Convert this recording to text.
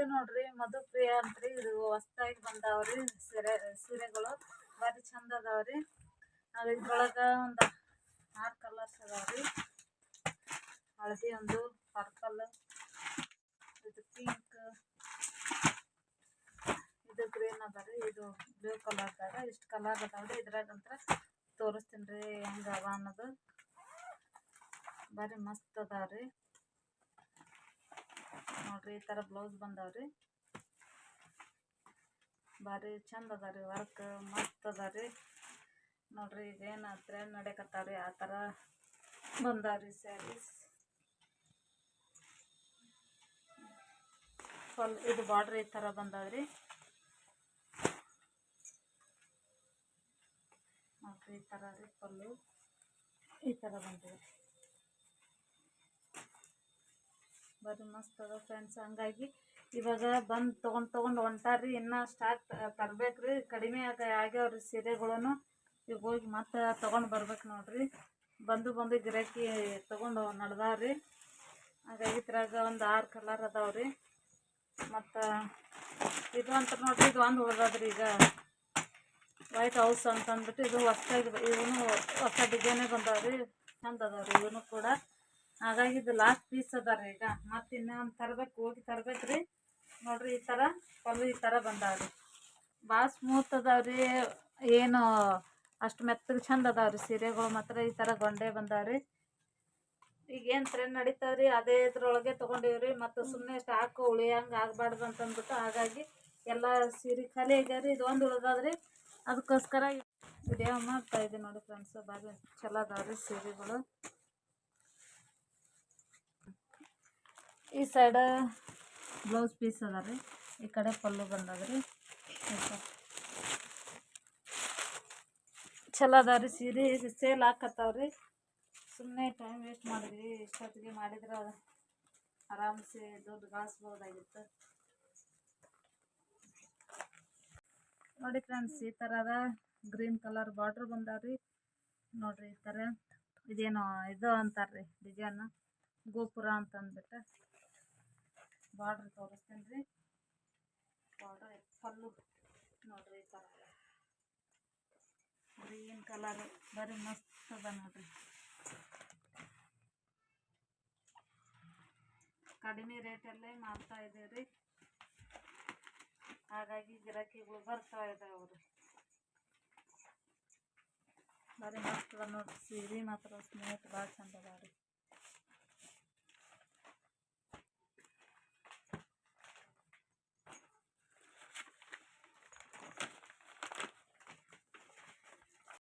ಇದು ನೋಡ್ರಿ ಮಧುಪ್ರಿಯ ಅಂತ್ರಿ. ಇದು ಹೊಸ್ದಾಗಿ ಬಂದಾವ್ರಿ. ಸೀರೆ, ಸೀರೆಗಳು ಭಾರಿ ಚಂದ ಅದಾವ್ರಿ. ಅದು ಇದ್ರೊಳಗ ಒಂದು ಆರು ಕಲರ್ಸ್ ಅದಾವ್ರಿ. ಹಳದಿ ಒಂದು ಪರ್ಪಲ್ ಇದು ಪಿಂಕ್ ಇದು ಗ್ರೀನ್ ಅದ ರೀ ಇದು ಬ್ಲೂ ಕಲರ್ ಕಲರ್ದಾಗ ಇಷ್ಟು ಕಲರ್ ಅದಾವ್ರಿ. ಇದ್ರಾಗಂತ್ರ ತೋರಿಸ್ತೀನಿ ರೀ ಹೆಂಗೆ ಅವ ಅನ್ನೋದು. ಭಾರಿ ಮಸ್ತ್ ಅದಾವ್ರಿ. ಈ ಥರ ಬ್ಲೌಸ್ ಬಂದಾವ್ರಿ. ಭಾರಿ ಚಂದ ಅದ ರೀ ವರ್ಕ್ ಮಸ್ತ್ ಅದ ರೀ ನೋಡ್ರಿ ಈಗ ಏನು ಟ್ರೆಂಡ್ ನಡೆಯಕತ್ತಾವ್ರಿ, ಆ ಥರ ಬಂದಾವ್ರಿ ಸ್ಯಾರೀಸ್ ಫಲ್ ಇದು ಬಾರ್ಡ್ರ್ ಈ ಥರ ಬಂದಾವ್ರಿ. ನೋಡ್ರಿ ಈ ಥರ ರೀ ಫುಲ್ಲು ಈ ಥರ ಬಂದಿದೆ ಬರೀ ಮಸ್ತ್ ಅದ ಫ್ರೆಂಡ್ಸ್ ಹಂಗಾಗಿ ಇವಾಗ ಬಂದು ತೊಗೊಂಡು ತೊಗೊಂಡು ಹೊಂಟಾರ್ರಿ. ಇನ್ನೂ ಸ್ಟಾಕ್ ತರ್ಬೇಕು ರೀ ಕಡಿಮೆ ಆಗ ಆಗ್ಯಾವ್ರಿ ಸೀರೆಗಳನ್ನು ಈಗ ಹೋಗಿ ಮತ್ತೆ ತೊಗೊಂಡು ಬರ್ಬೇಕು ನೋಡ್ರಿ. ಬಂದು ಬಂದು ಗಿರಾಕಿ ತೊಗೊಂಡು ನಡ್ದಾವ್ರಿ ಹಾಗಾಗಿ ಇದ್ರಾಗ ಒಂದು ಆರು ಕಲರ್ ಅದಾವ್ರಿ. ಮತ್ತು ಇದು ಅಂತ ನೋಡ್ರಿ, ಇದು ಒಂದು ಉಳ್ದದ್ರಿ ಈಗ. ವೈಟ್ ಹೌಸ್ ಅಂತಂದ್ಬಿಟ್ಟು ಇದು ಹೊಸ್ದಾಗಿ ಇವನು ಹೊಸ ಡಿಸೈನೇ ಬಂದಾವ್ರಿ. ಚಂದ ಅದಾವ್ರಿ, ಇವನು ಕೂಡ. ಹಾಗಾಗಿ ಇದು ಲಾಸ್ಟ್ ಪೀಸ್ ಅದ ರೀ ಈಗ. ಮತ್ತೆ ಇನ್ನೊಂದು ತರ್ಬೇಕು, ಹೋಗಿ ತರ್ಬೇಕು ರೀ ನೋಡ್ರಿ ಈ ಥರ ಪಲ್ಲು ಈ ಥರ ಬಂದಾವ್ರಿ. ಭಾಳ ಸ್ಮೂತ್ ಅದಾವ್ರಿ. ಏನು, ಅಷ್ಟು ಮೆತ್ತಗೆ ಚಂದ ಅದಾವ್ರಿ ಸೀರೆಗಳು ಮಾತ್ರ, ಈ ಥರ ಗೊಂಡೆ ಬಂದಾವ್ರಿ. ಈಗ ಏನು ಟ್ರೆಂಡ್ ನಡೀತಾವ್ರಿ? ಅದೇ ಇದ್ರೊಳಗೆ ತೊಗೊಂಡೀವ್ರಿ. ಮತ್ತು ಸುಮ್ಮನೆ ಸ್ಟಾಕು ಉಳಿಯಂಗೆ ಆಗಬಾರ್ದು ಅಂತಂದ್ಬಿಟ್ಟು ಹಾಗಾಗಿ ಎಲ್ಲ ಸೀರೆ ಖಾಲಿ ಆಗ್ಯಾವ್ರಿ. ಇದು ಒಂದು ಉಳಿದಾದ್ರಿ. ಅದಕ್ಕೋಸ್ಕರ ವಿಡಿಯೋ ಮಾಡ್ತಾ ಇದ್ದೀನಿ ನೋಡಿ ಫ್ರೆಂಡ್ಸ್ ಭಾಳ ಚಲೋ ಅದಾವ್ರಿ ಸೀರೆಗಳು. ಈ ಸೈಡ ಬ್ಲೌಸ್ ಪೀಸ್ ಅದ ರೀ. ಈ ಕಡೆ ಪಲ್ಲು ಬಂದದ ರೀ. ಚಲೋ ಅದಾವ ರೀ ಸೀರೆ. ಸೇಲ್ ಹಾಕತ್ತಾವ್ರಿ ಸುಮ್ಮನೆ ಟೈಮ್ ವೇಸ್ಟ್ ಮಾಡಿದ್ವಿ. ಇಷ್ಟೊತ್ತಿಗೆ ಮಾಡಿದ್ರೆ ಆರಾಮ್ಸೆ ದುಡ್ಡು ಗಳಿಸ್ಬೋದಾಗಿತ್ತು ನೋಡಿ ಫ್ರೆಂಡ್ಸ್ ಈ ತರದ ಗ್ರೀನ್ ಕಲರ್ ಬಾರ್ಡ್ರ್ ಬಂದಾವ್ರಿ ನೋಡ್ರಿ ಈ ಥರ ಇದೇನೋ ಇದು ಅಂತಾರ್ರಿ ಡಿಸೈನ್ ಗೋಪುರ ಅಂತ ಅಂದ್ಬಿಟ್ಟು ಬಾರ್ಡ್ರ್ ತೋರಿಸ್ತೀನಿ ರೀ. ಬಾರ್ಡ್ರ್ ಫುಲ್ಲು ನೋಡ್ರಿ ಈ ಥರ ಗ್ರೀನ್ ಕಲರ್ ಬರೀ ಮಸ್ತ್ ಅದ ನೋಡ್ರಿ. ಕಡಿಮೆ ರೇಟಲ್ಲೇ ಮಾಡ್ತಾ ಇದ್ದೀವಿ ರೀ ಹಾಗಾಗಿ ಗಿರಾಕಿಗಳು ಬರ್ತಾ ಇದಾವೆ ರೀ ಬರೀ ಮಸ್ತ್ ಅದ ನೋಡ್ರಿ. ಸೀರೆ ಮಾತ್ರ ಸ್ಮೂತ್ ಭಾಳ ಚಂದ ಅದಾವ ರೀ